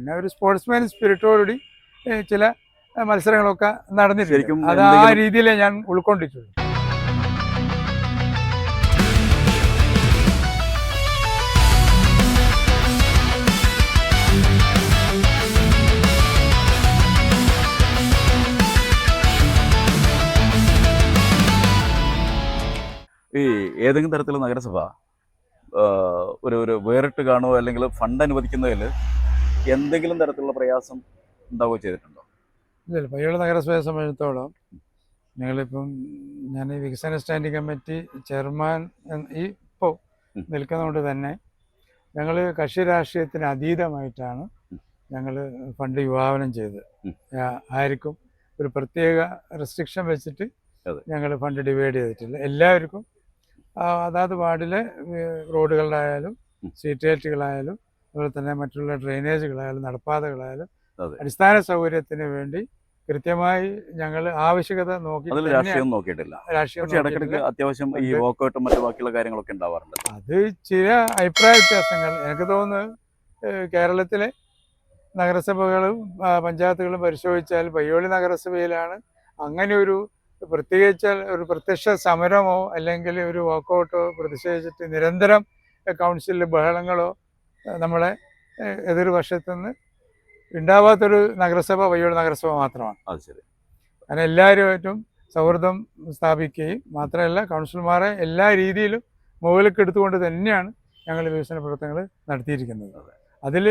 പിന്നെ ഒരു സ്പോർട്സ്മാൻ സ്പിരിറ്റോടുകൂടി ചില മത്സരങ്ങളൊക്കെ നടന്നിട്ടുണ്ട്. അത് ആ രീതിയിലേ ഞാൻ ഉൾക്കൊണ്ടിട്ടുള്ളൂ. ഈ ഏതെങ്കിലും തരത്തിലുള്ള നഗരസഭ ഒരു ഒരു വേറിട്ട് കാണുമോ അല്ലെങ്കിൽ ഫണ്ട് അനുവദിക്കുന്നതിൽ എന്തെങ്കിലും തരത്തിലുള്ള പ്രയാസം ഉണ്ടാവുകയോ ചെയ്തിട്ടുണ്ടോ ഇല്ല പയ്യോളി നഗരസഭയെ സംബന്ധിച്ചിടത്തോളം ഞങ്ങളിപ്പം ഞാൻ ഈ വികസന സ്റ്റാൻഡിംഗ് കമ്മിറ്റി ചെയർമാൻ ഈ ഇപ്പോൾ നിൽക്കുന്നതുകൊണ്ട് തന്നെ ഞങ്ങൾ കക്ഷി രാഷ്ട്രീയത്തിന് അതീതമായിട്ടാണ് ഞങ്ങൾ ഫണ്ട് വിഭാവനം ചെയ്തത്. ആർക്കും ഒരു പ്രത്യേക റെസ്ട്രിക്ഷൻ വെച്ചിട്ട്. ഞങ്ങൾ ഫണ്ട് ഡിവൈഡ് ചെയ്തിട്ടില്ല എല്ലാവർക്കും അതാത് വാർഡിലെ റോഡുകളിലായാലും. സ്ട്രീറ്റ് ലൈറ്റുകളായാലും അതുപോലെ തന്നെ മറ്റുള്ള ഡ്രെയിനേജുകളായാലും നടപ്പാതകളായാലും അടിസ്ഥാന സൗകര്യത്തിന് വേണ്ടി കൃത്യമായി ഞങ്ങൾ ആവശ്യകത നോക്കി രാഷ്ട്രീയം നോക്കിയിട്ടില്ല. രാഷ്ട്രീയം ഇടയ്ക്കിടയ്ക്ക് അത്യാവശ്യം ഈ. വോക്കൗട്ടും മറ്റു ബാക്കിയുള്ള കാര്യങ്ങളൊക്കെ ഉണ്ടാവാറുണ്ട്. അത് ചില അഭിപ്രായ വ്യത്യാസങ്ങൾ. എനിക്ക് തോന്നുന്നു കേരളത്തിലെ നഗരസഭകളും പഞ്ചായത്തുകളും പരിശോധിച്ചാൽ പയ്യോളി നഗരസഭയിലാണ് അങ്ങനെ ഒരു പ്രത്യേകിച്ച് ഒരു പ്രത്യക്ഷ സമരമോ അല്ലെങ്കിൽ ഒരു വാക്കൗട്ടോ പ്രതിഷേധിച്ചിട്ട് നിരന്തരം കൗൺസിലിൽ ബഹളങ്ങളോ നമ്മളെ ഏഹ് എതിർപക്ഷത്തുനിന്ന് ഉണ്ടാവാത്തൊരു നഗരസഭ വയ്യോട് നഗരസഭ മാത്രമാണ്. അത് ശരി. അങ്ങനെ എല്ലാവരുമായിട്ടും സൗഹൃദം സ്ഥാപിക്കുകയും മാത്രമല്ല കൗൺസിലർമാരെ എല്ലാ രീതിയിലും മുകളിലേക്ക് എടുത്തുകൊണ്ട് തന്നെയാണ് ഞങ്ങൾ വികസന പ്രവർത്തനങ്ങൾ നടത്തിയിരിക്കുന്നത്. അതിൽ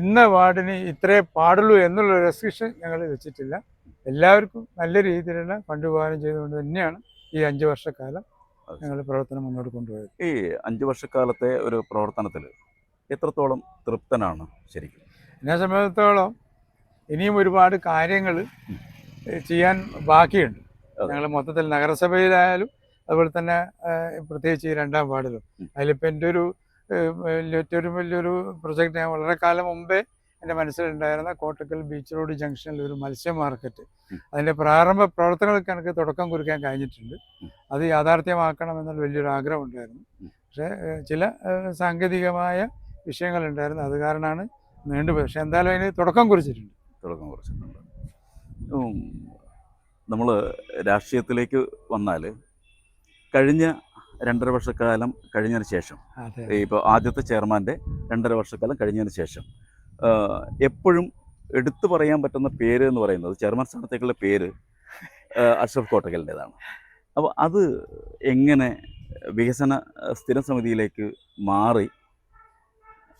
ഇന്ന വാർഡിന് ഇത്രേ പാടുള്ളൂ എന്നുള്ള റെസ്ട്രിക്ഷൻ ഞങ്ങൾ വെച്ചിട്ടില്ല. എല്ലാവർക്കും നല്ല രീതിയിലുള്ള ഫണ്ട് വിഭാവനം ചെയ്തുകൊണ്ട് തന്നെയാണ് ഈ അഞ്ച് വർഷക്കാലം ഞങ്ങൾ പ്രവർത്തനം മുന്നോട്ട് കൊണ്ടുപോയത്. ഈ അഞ്ച് വർഷക്കാലത്തെ ഒരു പ്രവർത്തനത്തിൽ എത്രത്തോളം തൃപ്തനാണ് ശരിക്കും? എന്നെ സംബന്ധിച്ചിടത്തോളം ഇനിയും ഒരുപാട് കാര്യങ്ങൾ ചെയ്യാൻ ബാക്കിയുണ്ട്. ഞങ്ങൾ മൊത്തത്തിൽ നഗരസഭയിലായാലും അതുപോലെ തന്നെ പ്രത്യേകിച്ച് ഈ രണ്ടാം വാർഡിലും. അതിലിപ്പോൾ എന്റെ ഒരു ഏറ്റവും വലിയൊരു പ്രൊജക്റ്റ് ഞാൻ വളരെ കാലം മുമ്പേ എന്റെ മനസ്സിലുണ്ടായിരുന്ന കോട്ടക്കൽ ബീച്ച് റോഡ് ജംഗ്ഷനിൽ ഒരു മത്സ്യ മാർക്കറ്റ്. അതിന്റെ പ്രാരംഭ പ്രവർത്തനങ്ങൾക്ക് എനിക്ക് തുടക്കം കുറിക്കാൻ കഴിഞ്ഞിട്ടുണ്ട്. അത് യാഥാർത്ഥ്യമാക്കണം എന്നുള്ള വലിയൊരു ആഗ്രഹം ഉണ്ടായിരുന്നു പക്ഷേ ചില സാങ്കേതികമായ വിഷയങ്ങളുണ്ടായിരുന്നു. അത് കാരണമാണ് നീണ്ടുപോയത് പക്ഷെ എന്തായാലും അതിന് തുടക്കം കുറിച്ചിട്ടുണ്ട്. തുടക്കം കുറിച്ചിട്ടുണ്ട്. നമ്മൾ രാഷ്ട്രീയത്തിലേക്ക് വന്നാൽ കഴിഞ്ഞ രണ്ടര വർഷക്കാലം കഴിഞ്ഞതിന് ശേഷം ഇപ്പോൾ ആദ്യത്തെ ചെയർമാന്റെ രണ്ടര വർഷക്കാലം കഴിഞ്ഞതിന് ശേഷം എപ്പോഴും എടുത്തു പറയാൻ പറ്റുന്ന പേര് എന്ന് പറയുന്നത് ചെയർമാൻ സ്ഥാനത്തേക്കുള്ള പേര് അഷ്റഫ് കോട്ടകലിന്റെതാണ് അപ്പോൾ അത് എങ്ങനെ വികസന സ്ഥിര സമിതിയിലേക്ക് മാറി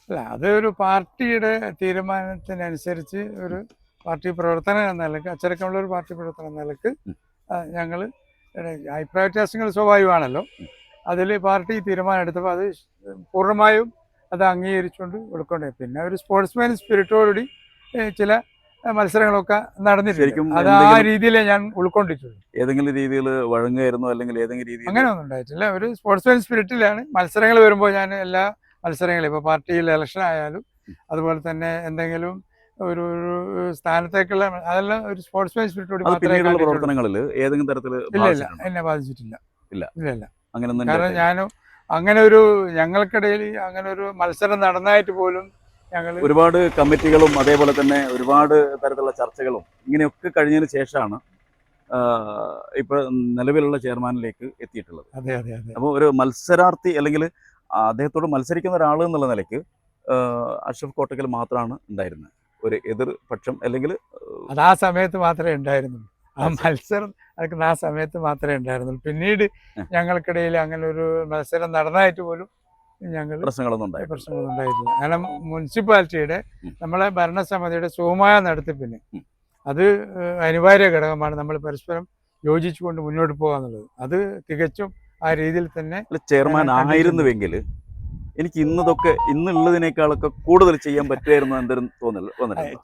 അല്ല അത് ഒരു പാർട്ടിയുടെ തീരുമാനത്തിനനുസരിച്ച് ഒരു പാർട്ടി പ്രവർത്തനം എന്ന നിലയ്ക്ക് അച്ചടക്കമുള്ള ഒരു പാർട്ടി പ്രവർത്തനം എന്ന നിലയ്ക്ക്. ഞങ്ങൾ അഭിപ്രായ വ്യത്യാസങ്ങൾ സ്വാഭാവികമാണല്ലോ. അതിൽ പാർട്ടി തീരുമാനം എടുത്തപ്പോൾ അത് പൂർണമായും അത് അംഗീകരിച്ചുകൊണ്ട് കൊടുക്കണ്ടേ. പിന്നെ ഒരു സ്പോർട്സ്മാൻ സ്പിരിറ്റോടുകൂടി ചില മത്സരങ്ങളൊക്കെ നടന്നിട്ടുണ്ട്. അത് ആ രീതിയിലേ ഞാൻ ഉൾക്കൊണ്ടിട്ടുള്ളൂ. ഏതെങ്കിലും രീതിയിൽ വഴങ്ങുമായിരുന്നു അല്ലെങ്കിൽ ഏതെങ്കിലും രീതി അങ്ങനെ ഒന്നും ഉണ്ടായിട്ടില്ല. ഒരു സ്പോർട്സ്മാൻ സ്പിരിറ്റിലാണ് മത്സരങ്ങൾ വരുമ്പോൾ ഞാൻ എല്ലാ മത്സരങ്ങളും. ഇപ്പോൾ പാർട്ടിയിൽ ഇലക്ഷൻ ആയാലും അതുപോലെ തന്നെ എന്തെങ്കിലും ഒരു ഒരു സ്ഥാനത്തേക്കുള്ള അതെല്ലാം ഒരു സ്പോർട്സ്മാൻ സ്പിരിറ്റോട് അത് മാത്രമേ പ്രവർത്തനങ്ങളിൽ ഏതെങ്കിലും തരത്തിൽ ഇല്ല ഇല്ല. എന്നെ ബാധിച്ചിട്ടില്ല. ഇല്ല. ഇല്ല ഇല്ല. അങ്ങനെയൊന്നും കാരണം ഞാൻ ഞാനും അങ്ങനെ ഒരു ഞങ്ങൾക്കിടയിൽ അങ്ങനെ ഒരു മത്സരം നടന്നായിട്ട് പോലും ഞങ്ങൾ ഒരുപാട് കമ്മിറ്റികളും അതേപോലെ തന്നെ ഒരുപാട് തരത്തിലുള്ള ചർച്ചകളും ഇങ്ങനെയൊക്കെ കഴിഞ്ഞതിന് ശേഷമാണ് ഇപ്പോൾ നിലവിലുള്ള ചെയർമാനിലേക്ക് എത്തിയിട്ടുള്ളത്. അതെ അതെ അതെ. അപ്പോൾ ഒരു മത്സരാർത്ഥി അല്ലെങ്കിൽ അദ്ദേഹത്തോട് മത്സരിക്കുന്ന ഒരാൾ എന്നുള്ള നിലയ്ക്ക് അഷഫ് അഷ്റഫ് കോട്ടക്കൽ മാത്രമാണ് ഉണ്ടായിരുന്നത് ഒരു എതിർ പക്ഷം അല്ലെങ്കിൽ അത് ആ സമയത്ത് മാത്രമേ ഉണ്ടായിരുന്നുള്ളൂ. ആ മത്സരം നടക്കുന്ന ആ സമയത്ത് മാത്രമേ ഉണ്ടായിരുന്നുള്ളൂ. പിന്നീട്. ഞങ്ങൾക്കിടയിൽ അങ്ങനെ ഒരു മത്സരം നടന്നായിട്ട് പോലും ഞങ്ങൾ പ്രശ്നങ്ങളൊന്നും പ്രശ്നങ്ങളൊന്നും ഉണ്ടായിട്ടില്ല. കാരണം മുനിസിപ്പാലിറ്റിയുടെ നമ്മളെ ഭരണസമിതിയുടെ സുഖമായ നടത്തിപ്പിന് പിന്നെ അത് അനിവാര്യ ഘടകമാണ് നമ്മൾ പരസ്പരം യോജിച്ചുകൊണ്ട് മുന്നോട്ട് പോകാന്നുള്ളത്. അത് തികച്ചും ആ രീതിയിൽ തന്നെ ചെയർമാൻ ആയിരുന്നുവെങ്കിൽ എനിക്ക് ഇന്നതൊക്കെ ഇന്നുള്ളതിനേക്കാളൊക്കെ കൂടുതൽ ചെയ്യാൻ പറ്റുമായിരുന്നു എന്തൊരു തോന്നൽ?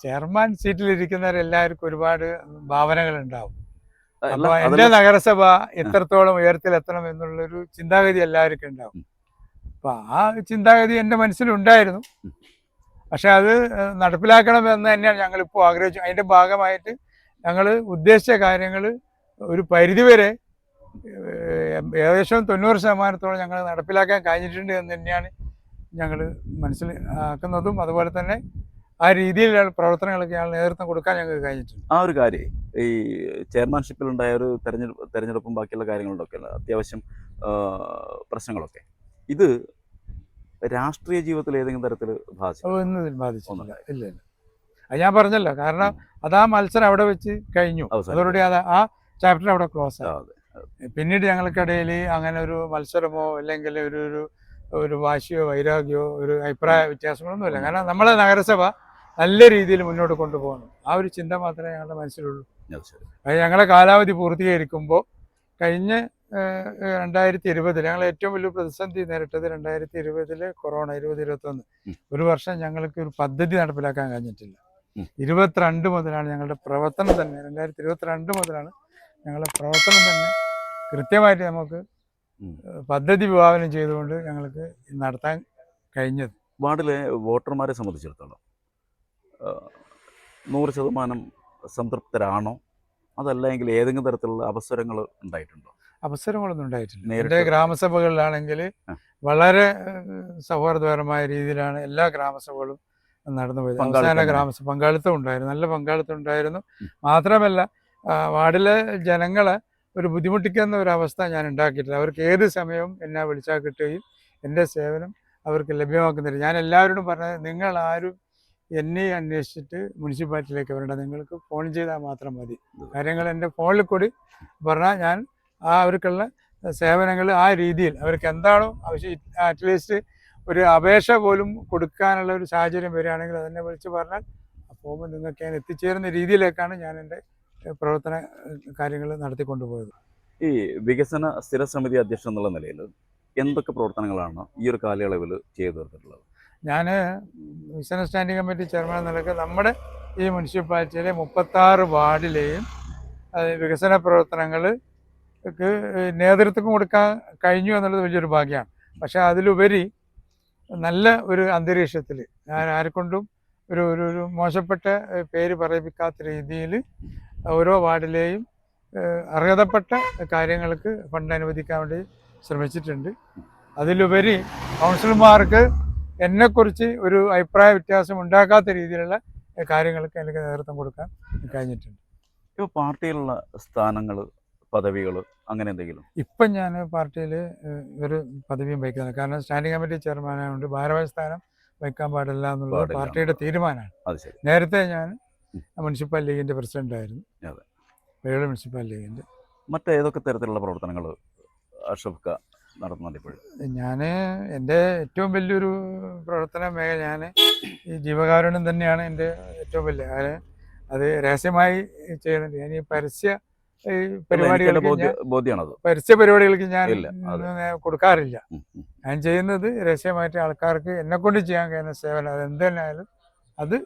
ചെയർമാൻ സീറ്റിലിരിക്കുന്നവരെല്ലാവർക്കും ഒരുപാട് ഭാവനകൾ ഉണ്ടാവും അല്ല, അപ്പൊ എന്റെ നഗരസഭ എത്രത്തോളം ഉയരത്തിലെത്തണം എന്നുള്ളൊരു ചിന്താഗതി എല്ലാവർക്കും ഉണ്ടാവും. അപ്പൊ ആ ചിന്താഗതി എന്റെ മനസ്സിലുണ്ടായിരുന്നു. പക്ഷെ അത് നടപ്പിലാക്കണം എന്ന് തന്നെയാണ് ഞങ്ങൾ ഇപ്പോൾ ആഗ്രഹിച്ചു അതിന്റെ ഭാഗമായിട്ട് ഞങ്ങൾ ഉദ്ദേശിച്ച കാര്യങ്ങൾ ഒരു പരിധിവരെ ഏകദേശം തൊണ്ണൂറ് ശതമാനത്തോളം ഞങ്ങൾ നടപ്പിലാക്കാൻ കഴിഞ്ഞിട്ടുണ്ട് എന്ന് തന്നെയാണ് ഞങ്ങൾ മനസ്സിലാക്കുന്നതും അതുപോലെ തന്നെ ആ രീതിയിലുള്ള പ്രവർത്തനങ്ങളൊക്കെ ഞങ്ങൾ നേതൃത്വം കൊടുക്കാൻ ഞങ്ങൾക്ക് കഴിഞ്ഞിട്ടുണ്ട്. ആ ഒരു കാര്യം ഈ ചെയർമാൻഷിപ്പിൽ ഉണ്ടായ ഒരു തെരഞ്ഞെടുപ്പ് തെരഞ്ഞെടുപ്പും ബാക്കിയുള്ള കാര്യങ്ങളൊക്കെ അത്യാവശ്യം പ്രശ്നങ്ങളൊക്കെ. ഇത് രാഷ്ട്രീയ ജീവിതത്തിൽ ഏതെങ്കിലും തരത്തിൽ ബാധിച്ചു ഒന്നും ഇല്ല ഇല്ല. അത് ഞാൻ പറഞ്ഞല്ലോ കാരണം അത് ആ മത്സരം അവിടെ വെച്ച് കഴിഞ്ഞു. അതോടുകൂടി അത് ആ ചാപ്റ്റർ അവിടെ ക്ലോസ് അതെ. പിന്നീട് ഞങ്ങൾക്കിടയിൽ അങ്ങനെ ഒരു മത്സരമോ അല്ലെങ്കിൽ ഒരു ഒരു ഒരു വാശിയോ വൈരാഗ്യമോ ഒരു അഭിപ്രായ വ്യത്യാസങ്ങളൊന്നുമില്ല. കാരണം നമ്മളെ നഗരസഭ നല്ല രീതിയിൽ മുന്നോട്ട് കൊണ്ടുപോകുന്നു. ആ ഒരു ചിന്ത മാത്രമേ ഞങ്ങളുടെ മനസ്സിലുള്ളൂ. അത് ഞങ്ങളെ കാലാവധി പൂർത്തീകരിക്കുമ്പോൾ കഴിഞ്ഞ രണ്ടായിരത്തി ഇരുപതിൽ ഞങ്ങൾ ഏറ്റവും വലിയ പ്രതിസന്ധി നേരിട്ടത് രണ്ടായിരത്തി ഇരുപതിൽ കൊറോണ ഇരുപത് ഇരുപത്തൊന്ന്. ഒരു വർഷം ഞങ്ങൾക്ക് ഒരു പദ്ധതി നടപ്പിലാക്കാൻ കഴിഞ്ഞിട്ടില്ല. ഇരുപത്തിരണ്ട് മുതലാണ് ഞങ്ങളുടെ പ്രവർത്തനം തന്നെ. രണ്ടായിരത്തി ഇരുപത്തിരണ്ട് മുതലാണ് ഞങ്ങളുടെ പ്രവർത്തനം തന്നെ കൃത്യമായിട്ട് നമുക്ക് പദ്ധതി വിഭാവനം ചെയ്തുകൊണ്ട് ഞങ്ങൾക്ക് നടത്താൻ കഴിഞ്ഞത്. വാർഡിലെ വോട്ടർമാരെ സംബന്ധിച്ചിടത്തോളം നൂറ് ശതമാനം സംതൃപ്തരാണോ? അതല്ലെങ്കിൽ ഏതെങ്കിലും തരത്തിലുള്ള അവസരങ്ങൾ ഉണ്ടായിട്ടുണ്ടോ? അവസരങ്ങളൊന്നും ഉണ്ടായിട്ടില്ല. നേരിട്ട് എന്റെ ഗ്രാമസഭകളിലാണെങ്കിൽ വളരെ സൗഹാർദ്ദപരമായ രീതിയിലാണ് എല്ലാ ഗ്രാമസഭകളും നടന്നു പോയത്. അവസാന ഗ്രാമസഭ പങ്കാളിത്തം ഉണ്ടായിരുന്നു. നല്ല പങ്കാളിത്തം ഉണ്ടായിരുന്നു. മാത്രമല്ല വാർഡിലെ ജനങ്ങളെ ഒരു ബുദ്ധിമുട്ടിക്കുന്ന ഒരു അവസ്ഥ ഞാൻ ഉണ്ടാക്കിയിട്ടില്ല. അവർക്ക് ഏത് സമയവും എന്നെ വിളിച്ചാൽ കിട്ടുകയും എന്റെ സേവനം അവർക്ക് ലഭ്യമാക്കുന്നില്ല. ഞാൻ എല്ലാവരോടും പറഞ്ഞത് നിങ്ങൾ ആരും എന്നെ അന്വേഷിച്ചിട്ട് മുനിസിപ്പാലിറ്റിയിലേക്ക് വരേണ്ട. നിങ്ങൾക്ക് ഫോൺ ചെയ്താൽ മാത്രം മതി. കാര്യങ്ങൾ എന്റെ ഫോണിൽ കൂടി പറഞ്ഞാൽ ഞാൻ ആ അവർക്കുള്ള സേവനങ്ങൾ ആ രീതിയിൽ അവർക്ക് എന്താണോ ആവശ്യം അറ്റ്ലീസ്റ്റ് ഒരു അപേക്ഷ പോലും കൊടുക്കാനുള്ള ഒരു സാഹചര്യം വരികയാണെങ്കിൽ അതെന്നെ വിളിച്ച് പറഞ്ഞാൽ പോകുമ്പോൾ നിങ്ങൾക്ക് ഞാൻ എത്തിച്ചേരുന്ന രീതിയിലേക്കാണ് ഞാൻ എന്റെ പ്രവർത്തന കാര്യങ്ങൾ നടത്തിക്കൊണ്ടുപോയത്. ഈ വികസന സ്ഥിര സമിതി അധ്യക്ഷൻ എന്നുള്ള നിലയിൽ എന്തൊക്കെ പ്രവർത്തനങ്ങളാണ് ഈ ഒരു കാലയളവിൽ ചെയ്തു തീർത്തിട്ടുള്ളത്? ഞാൻ വികസന സ്റ്റാൻഡിംഗ് കമ്മിറ്റി ചെയർമാൻ എന്ന നിലയ്ക്ക് നമ്മുടെ ഈ മുനിസിപ്പാലിറ്റിയിലെ മുപ്പത്താറ് വാർഡിലെയും വികസന പ്രവർത്തനങ്ങൾ നേതൃത്വം കൊടുക്കാൻ കഴിഞ്ഞു എന്നുള്ളത് വലിയൊരു ഭാഗ്യമാണ്. പക്ഷേ അതിലുപരി നല്ല ഒരു അന്തരീക്ഷത്തിൽ ഞാൻ ആരെക്കൊണ്ടും ഒരു ഒരു മോശപ്പെട്ട പേര് പറയിപ്പിക്കാത്ത രീതിയിൽ ഓരോ വാർഡിലെയും അർഹതപ്പെട്ട കാര്യങ്ങൾക്ക് ഫണ്ട് അനുവദിക്കാൻ വേണ്ടി ശ്രമിച്ചിട്ടുണ്ട്. അതിലുപരി കൗൺസിലർമാർക്ക് എന്നെക്കുറിച്ച് ഒരു അഭിപ്രായ വ്യത്യാസം ഉണ്ടാക്കാത്ത രീതിയിലുള്ള കാര്യങ്ങൾക്ക് എനിക്ക് നേതൃത്വം കൊടുക്കാൻ കഴിഞ്ഞിട്ടുണ്ട്. ഇപ്പോൾ പാർട്ടിയിലുള്ള സ്ഥാനങ്ങൾ പദവികൾ അങ്ങനെ എന്തെങ്കിലും? ഇപ്പം ഞാൻ പാർട്ടിയിൽ ഒരു പദവിയും വഹിക്കുന്നില്ല. കാരണം സ്റ്റാൻഡിംഗ് കമ്മിറ്റി ചെയർമാനായതുകൊണ്ട് ഭാരവാഹി സ്ഥാനം വഹിക്കാൻ പാടില്ല എന്നുള്ളത് പാർട്ടിയുടെ തീരുമാനമാണ്. നേരത്തെ ഞാൻ. മുനിസിപ്പൽ ലീഗിന്റെ പ്രസിഡന്റായിരുന്നു അതെ. വേള മുനിസിപ്പൽ ലീഗിന്റെ മറ്റേതൊക്കെ തരത്തിലുള്ള പ്രവർത്തനങ്ങൾ നടത്തുന്നുണ്ട് ഇപ്പോഴും? ഞാൻ എന്റെ ഏറ്റവും വലിയൊരു പ്രവർത്തന മേഖല ഞാൻ ഈ ജീവകാരുണ്യം തന്നെയാണ് എന്റെ ഏറ്റവും വലിയ. അത് അത് രഹസ്യമായി ചെയ്യുന്നുണ്ട് ഞാൻ ഈ പരസ്യ പരിപാടികൾ പരിപാടികൾക്ക് പരസ്യ പരിപാടികൾക്ക് ഞാൻ കൊടുക്കാറില്ല. ഞാൻ ചെയ്യുന്നത് രഹസ്യമായിട്ട് ആൾക്കാർക്ക് എന്നെ കൊണ്ട് ചെയ്യാൻ കഴിയുന്ന സേവനം. അത് എന്ത് തന്നെ ആയാലും അത്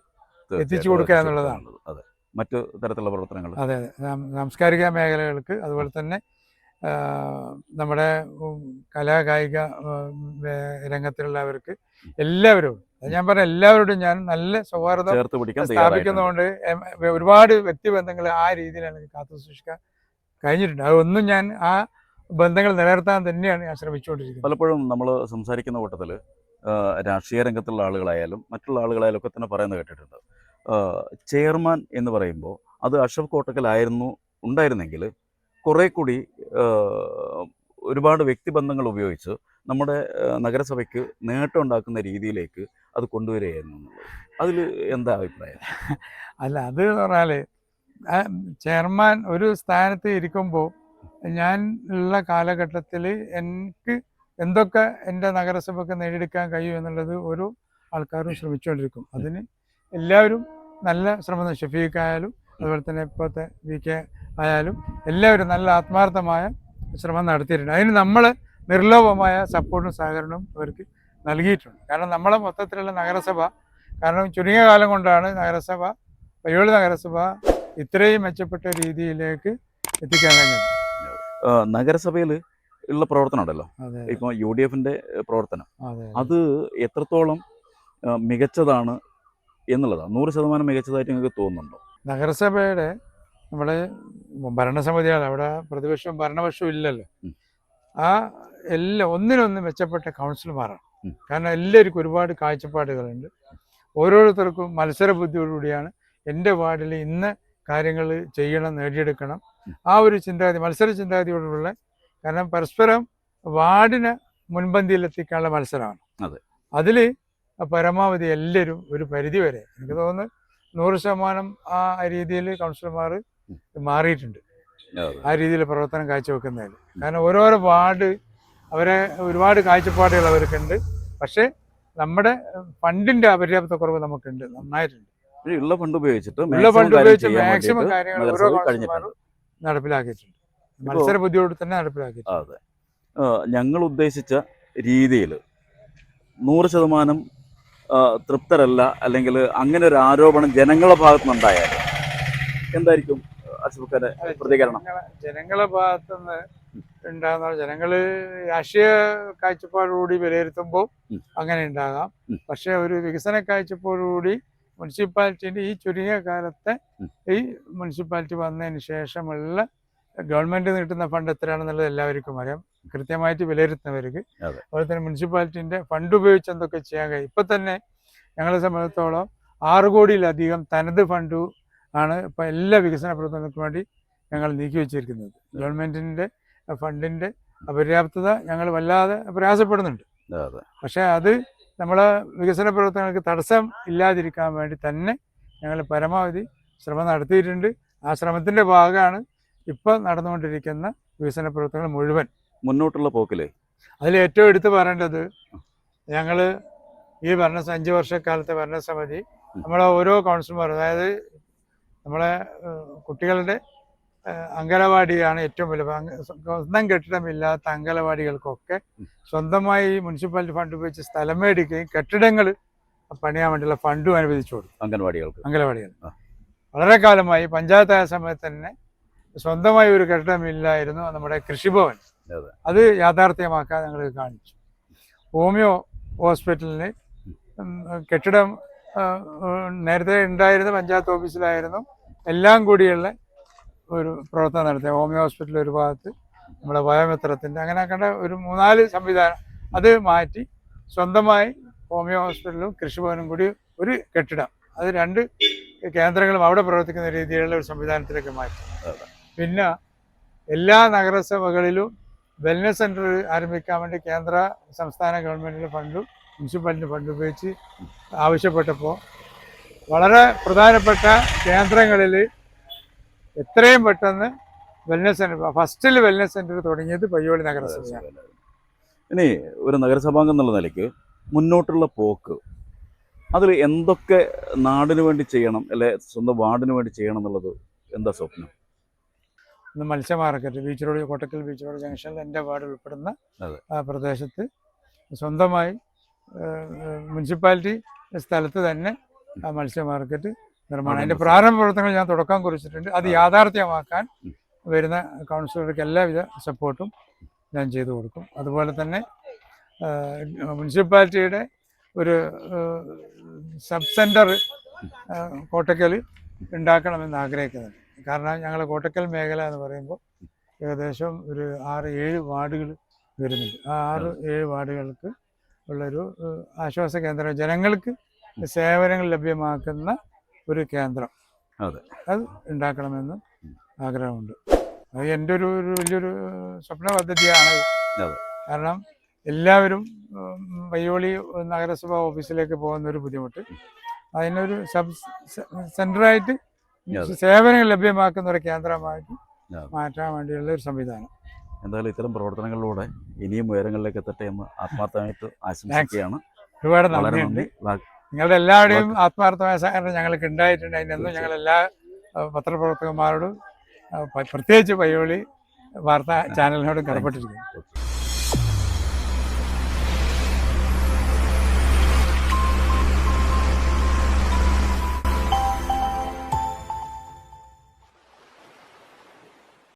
എത്തിച്ചു കൊടുക്കുക എന്നുള്ളതാണ്. അതെ. മറ്റു തരത്തിലുള്ള പ്രവർത്തനങ്ങൾ അതെ സാംസ്കാരിക മേഖലകൾക്ക് അതുപോലെ തന്നെ നമ്മുടെ കലാകായിക കലാ കായിക രംഗത്തിലുള്ളവർക്ക് എല്ലാവരും അത് ഞാൻ പറഞ്ഞ എല്ലാവരോടും ഞാൻ നല്ല സൗഹാർദ്ദം ചേർത്ത് പിടിക്കാൻ തയ്യാറായിട്ടുണ്ട്. സ്ഥാപിക്കുന്നതുകൊണ്ട് ഒരുപാട് വ്യക്തിബന്ധങ്ങൾ ആ രീതിയിലാണ് കാത്തു സൂക്ഷിക്കാൻ കഴിഞ്ഞിട്ടുണ്ട്. അതൊന്നും ഞാൻ ആ ബന്ധങ്ങൾ നിലനിർത്താൻ തന്നെയാണ് ഞാൻ ശ്രമിച്ചുകൊണ്ടിരിക്കുന്നത്. പലപ്പോഴും നമ്മൾ സംസാരിക്കുന്ന കൂട്ടത്തിൽ രാഷ്ട്രീയ രംഗത്തുള്ള ആളുകളായാലും മറ്റുള്ള ആളുകളായാലും ഒക്കെ തന്നെ പറയുന്നത് കേട്ടിട്ടുണ്ട്. ചെയർമാൻ എന്ന് പറയുമ്പോൾ അത് അഷഫ് കോട്ടക്കലായിരുന്നു ഉണ്ടായിരുന്നെങ്കിൽ കുറേ കൂടി ഒരുപാട് വ്യക്തിബന്ധങ്ങൾ ഉപയോഗിച്ച് നമ്മുടെ നഗരസഭയ്ക്ക് നേട്ടം ഉണ്ടാക്കുന്ന രീതിയിലേക്ക് അത് കൊണ്ടുവരികയായിരുന്നു അതിൽ എന്താ അഭിപ്രായം? അല്ല അത് പറഞ്ഞാൽ ചെയർമാൻ ഒരു സ്ഥാനത്ത് ഇരിക്കുമ്പോൾ ഞാൻ ഉള്ള കാലഘട്ടത്തിൽ എനിക്ക് എന്തൊക്കെ എന്റെ നഗരസഭയ്ക്ക് നേടിയെടുക്കാൻ കഴിയും എന്നുള്ളത് ഓരോ ആൾക്കാരും ശ്രമിച്ചുകൊണ്ടിരിക്കും. അതിന് എല്ലാവരും നല്ല ശ്രമം ഷഫീഖായാലും അതുപോലെ തന്നെ ഇപ്പോഴത്തെ വി കെ ആയാലും എല്ലാവരും നല്ല ആത്മാർത്ഥമായ ശ്രമം നടത്തിയിട്ടുണ്ട്. അതിന് നമ്മൾ നിർലോഭമായ സപ്പോർട്ടും സഹകരണവും അവർക്ക് നൽകിയിട്ടുണ്ട്. കാരണം നമ്മളെ മൊത്തത്തിലുള്ള നഗരസഭ കാരണം ചുരുങ്ങിയ കാലം കൊണ്ടാണ് നഗരസഭ പയ്യോളി നഗരസഭ ഇത്രയും മെച്ചപ്പെട്ട രീതിയിലേക്ക് എത്തിക്കാൻ കഴിഞ്ഞത്. നഗരസഭയിൽ ഉള്ള പ്രവർത്തനം ഉണ്ടല്ലോ. ഇപ്പോൾ യു ഡി എഫിന്റെ പ്രവർത്തനം. അത് എത്രത്തോളം മികച്ചതാണ് എന്നുള്ളതാണ്. നൂറ് ശതമാനം മികച്ചതായിട്ട് നിങ്ങൾക്ക് തോന്നുന്നുണ്ടോ? നഗരസഭയുടെ നമ്മുടെ ഭരണസമിതിയാണ് അവിടെ പ്രതിപക്ഷവും ഭരണപക്ഷവും ഇല്ലല്ലോ. ആ എല്ലാ ഒന്നിനൊന്ന് മെച്ചപ്പെട്ട കൗൺസിലർമാരാണ്. കാരണം എല്ലാവർക്കും ഒരുപാട് കാഴ്ചപ്പാടുകളുണ്ട്. ഓരോരുത്തർക്കും മത്സര ബുദ്ധിയോടുകൂടിയാണ് എന്റെ വാർഡിൽ ഇന്ന് കാര്യങ്ങൾ ചെയ്യണം നേടിയെടുക്കണം. ആ ഒരു ചിന്താഗതി മത്സര ചിന്താഗതിയോടുള്ള കാരണം പരസ്പരം വാർഡിനെ മുൻപന്തിയിലെത്തിക്കാനുള്ള മത്സരമാണ്. അതെ. അതിൽ പരമാവധി എല്ലാവരും ഒരു പരിധി വരെ. എനിക്ക് തോന്നുന്നു നൂറ് ശതമാനം ആ രീതിയിൽ കൗൺസിലർമാർ മാറിയിട്ടുണ്ട്. ആ രീതിയിൽ പ്രവർത്തനം കാഴ്ചവെക്കുന്നതിൽ. കാരണം ഓരോരോ വാർഡ് അവരെ ഒരുപാട് കാഴ്ചപ്പാടുകൾ അവർക്കുണ്ട്. പക്ഷേ നമ്മുടെ ഫണ്ടിന്റെ അപര്യാപ്തക്കുറവ് നമുക്കുണ്ട്. നന്നായിട്ടുണ്ട്. ഉള്ള ഫണ്ട് ഉപയോഗിച്ചിട്ട് ഉള്ള ഫണ്ട് ഉപയോഗിച്ച് മാക്സിമം കാര്യങ്ങൾ ഓരോ കൗൺസിലർമാരും നടപ്പിലാക്കിയിട്ടുണ്ട്. മത്സര ബുദ്ധിയോട് തന്നെ നടപ്പിലാക്കിയിട്ടുണ്ട്. അതെ. ഞങ്ങൾ ഉദ്ദേശിച്ച രീതിയിൽ നൂറ് ശതമാനം തൃപ്തരല്ല അല്ലെങ്കിൽ അങ്ങനെ ഒരു ആരോപണം ജനങ്ങളുടെ ഭാഗത്തു നിന്നുണ്ടായാൽ എന്തായിരിക്കും അശോകന്റെ പ്രതികരണം? ജനങ്ങളുടെ ജനങ്ങളെ ഭാഗത്തുനിന്ന് ഉണ്ടാകുന്ന ജനങ്ങൾ രാഷ്ട്രീയ കാഴ്ചപ്പാടോടുകൂടി വിലയിരുത്തുമ്പോൾ അങ്ങനെ ഉണ്ടാകാം. പക്ഷെ ഒരു വികസന കാഴ്ചപ്പാടോടുകൂടി മുനിസിപ്പാലിറ്റിന്റെ ഈ ചുരുങ്ങിയ കാലത്തെ ഈ മുനിസിപ്പാലിറ്റി വന്നതിന് ശേഷമുള്ള ഗവൺമെന്റ് നീട്ടുന്ന ഫണ്ട് എത്രയാണെന്നുള്ളത് എല്ലാവർക്കും അറിയാം. കൃത്യമായിട്ട് വിലയിരുത്തുന്നവർക്ക് അതെ. അതുപോലെ തന്നെ മുനിസിപ്പാലിറ്റിന്റെ ഫണ്ട് ഉപയോഗിച്ച് എന്തൊക്കെ ചെയ്യാൻ കഴിയും. ഇപ്പൊ തന്നെ ഞങ്ങളെ സംബന്ധിച്ചിടത്തോളം ആറ് കോടിയിലധികം തനത് ഫണ്ട് ആണ് ഇപ്പൊ എല്ലാ വികസന പ്രവർത്തനങ്ങൾക്കും വേണ്ടി ഞങ്ങൾ നീക്കി വെച്ചിരിക്കുന്നത്. ഗവൺമെന്റിന്റെ ഫണ്ടിന്റെ അപര്യാപ്തത ഞങ്ങൾ വല്ലാതെ പ്രയാസപ്പെടുന്നുണ്ട്. പക്ഷേ അത് നമ്മളെ വികസന പ്രവർത്തനങ്ങൾക്ക് തടസ്സം ഇല്ലാതിരിക്കാൻ വേണ്ടി തന്നെ ഞങ്ങൾ പരമാവധി ശ്രമം നടത്തിയിട്ടുണ്ട്. ആ ശ്രമത്തിന്റെ ഭാഗമാണ് ഇപ്പം നടന്നുകൊണ്ടിരിക്കുന്ന വികസന പ്രവർത്തനങ്ങൾ മുഴുവൻ. മുന്നോട്ടുള്ള പോക്കിലേ? അതിൽ ഏറ്റവും എടുത്തു പറയേണ്ടത് ഞങ്ങൾ ഈ ഭരണ അഞ്ച് വർഷക്കാലത്തെ ഭരണസമിതി നമ്മളെ ഓരോ കൗൺസിലർമാർ അതായത് നമ്മളെ കുട്ടികളുടെ അങ്കലവാടിയാണ് ഏറ്റവും വലിയ സ്വന്തം കെട്ടിടമില്ലാത്ത അങ്കനവാടികൾക്കൊക്കെ സ്വന്തമായി മുനിസിപ്പാലിറ്റി ഫണ്ട് ഉപയോഗിച്ച് സ്ഥലം മേടിക്കുകയും കെട്ടിടങ്ങൾ പണിയാൻ വേണ്ടിയുള്ള ഫണ്ടും അനുവദിച്ചു കൊടുക്കും അംഗൻവാടികൾക്ക്. അങ്കനവാടികൾ വളരെ കാലമായി പഞ്ചായത്തായ സമയത്ത് തന്നെ സ്വന്തമായി ഒരു കെട്ടിടമില്ലായിരുന്നു നമ്മുടെ കൃഷിഭവൻ. അതെ. യാഥാർത്ഥ്യമാക്കാൻ ഞങ്ങൾ കാണിച്ചു ഹോമിയോ ഹോസ്പിറ്റലിന് കെട്ടിടം നേരത്തെ ഉണ്ടായിരുന്ന പഞ്ചായത്ത് ഓഫീസിലായിരുന്നു എല്ലാം കൂടിയുള്ള ഒരു പ്രവർത്തനം നടത്തിയ ഹോമിയോ ഹോസ്പിറ്റൽ ഒരു ഭാഗത്ത് നമ്മുടെ വയോമിത്രത്തിന്റെ അങ്ങനെ കണ്ട ഒരു മൂന്നാൽ സംവിധാനം അത് മാറ്റി സ്വന്തമായി ഹോമിയോ ഹോസ്പിറ്റലും കൃഷിഭവനും കൂടി ഒരു കെട്ടിടം അത് രണ്ട് കേന്ദ്രങ്ങളും അവിടെ പ്രവർത്തിക്കുന്ന രീതിയിലുള്ള ഒരു സംവിധാനത്തിലേക്ക് മാറ്റി. പിന്നെ എല്ലാ നഗരസഭകളിലും വെൽനസ് സെന്റർ ആരംഭിക്കാൻ വേണ്ടി കേന്ദ്ര സംസ്ഥാന ഗവൺമെന്റിന്റെ ഫണ്ടും മുനിസിപ്പാലിറ്റി ഫണ്ട് ഉപയോഗിച്ച് ആവശ്യപ്പെട്ടപ്പോൾ വളരെ പ്രധാനപ്പെട്ട കേന്ദ്രങ്ങളിൽ എത്രയും പെട്ടെന്ന് വെൽനസ് സെന്റർ ഫസ്റ്റിൽ വെൽനസ് സെന്റർ തുടങ്ങിയത് പയ്യോളി നഗരസഭയാണ്. ഇനി ഒരു നഗരസഭാംഗം എന്നുള്ള നിലയ്ക്ക് മുന്നോട്ടുള്ള പോക്ക് അതിൽ എന്തൊക്കെ നാടിനു വേണ്ടി ചെയ്യണം അല്ലെ സ്വന്തം വാർഡിന് വേണ്ടി ചെയ്യണം എന്നുള്ളത് എന്താ സ്വപ്നം? ഇന്ന് മത്സ്യ market beach road Kottakkal beach road ജംഗ്ഷനിൽ എന്റെ വാർഡ് ഉൾപ്പെടുന്ന ആ പ്രദേശത്ത് സ്വന്തമായി മുനിസിപ്പാലിറ്റി സ്ഥലത്ത് തന്നെ ആ മത്സ്യ മാർക്കറ്റ് നിർമ്മാണം അതിന്റെ പ്രാരംഭ പ്രവർത്തനങ്ങൾ ഞാൻ തുടക്കം കുറിച്ചിട്ടുണ്ട്. അത് യാഥാർത്ഥ്യമാക്കാൻ. വരുന്ന കൗൺസിലർക്ക് എല്ലാവിധ സപ്പോർട്ടും ഞാൻ ചെയ്തു കൊടുക്കും. അതുപോലെ തന്നെ മുനിസിപ്പാലിറ്റിയുടെ ഒരു സബ് സെന്റർ കോട്ടക്കൽ ഉണ്ടാക്കണമെന്ന് ആഗ്രഹിക്കുന്നുണ്ട്. കാരണം ഞങ്ങളെ കോട്ടക്കൽ മേഖല എന്ന് പറയുമ്പോൾ ഏകദേശം ഒരു ആറ് ഏഴ് വാർഡുകൾ വരുന്നുണ്ട് ആ ആറ് ഏഴ് വാർഡുകൾക്ക് ഉള്ളൊരു ആശ്വാസ കേന്ദ്രം ജനങ്ങൾക്ക് സേവനങ്ങൾ ലഭ്യമാക്കുന്ന ഒരു കേന്ദ്രം അതെ. അത് ഉണ്ടാക്കണമെന്ന് ആഗ്രഹമുണ്ട് അത് എന്റെ ഒരു ഒരു വലിയൊരു സ്വപ്ന പദ്ധതിയാണ്. കാരണം എല്ലാവരും വയ്യോളി നഗരസഭാ ഓഫീസിലേക്ക് പോകുന്ന ഒരു ബുദ്ധിമുട്ട് അതിനൊരു സബ് സെന്ററായിട്ട്. സേവനങ്ങൾ ലഭ്യമാക്കുന്ന ഒരു കേന്ദ്രമായിട്ട്. മാറ്റാൻ വേണ്ടിയുള്ള ഒരു സംവിധാനം. എന്തായാലും ഇത്തരം പ്രവർത്തനങ്ങളിലൂടെ ഇനിയും ഉയരങ്ങളിലേക്ക് എത്തട്ടെ എന്ന് ആത്മാർത്ഥമായിട്ട് ആശംസിക്കുകയാണ്. ഒരുപാട് നന്ദിയുണ്ട് നിങ്ങളുടെ എല്ലാവരുടെയും ആത്മാർത്ഥമായ സഹകരണം ഞങ്ങൾക്ക് ഉണ്ടായിട്ടുണ്ട്. അതിനെന്നും ഞങ്ങൾ എല്ലാ പത്രപ്രവർത്തകന്മാരോടും പ്രത്യേകിച്ച് പയ്യോളി വാർത്താ ചാനലിനോടും കടപ്പെട്ടിരിക്കുന്നു.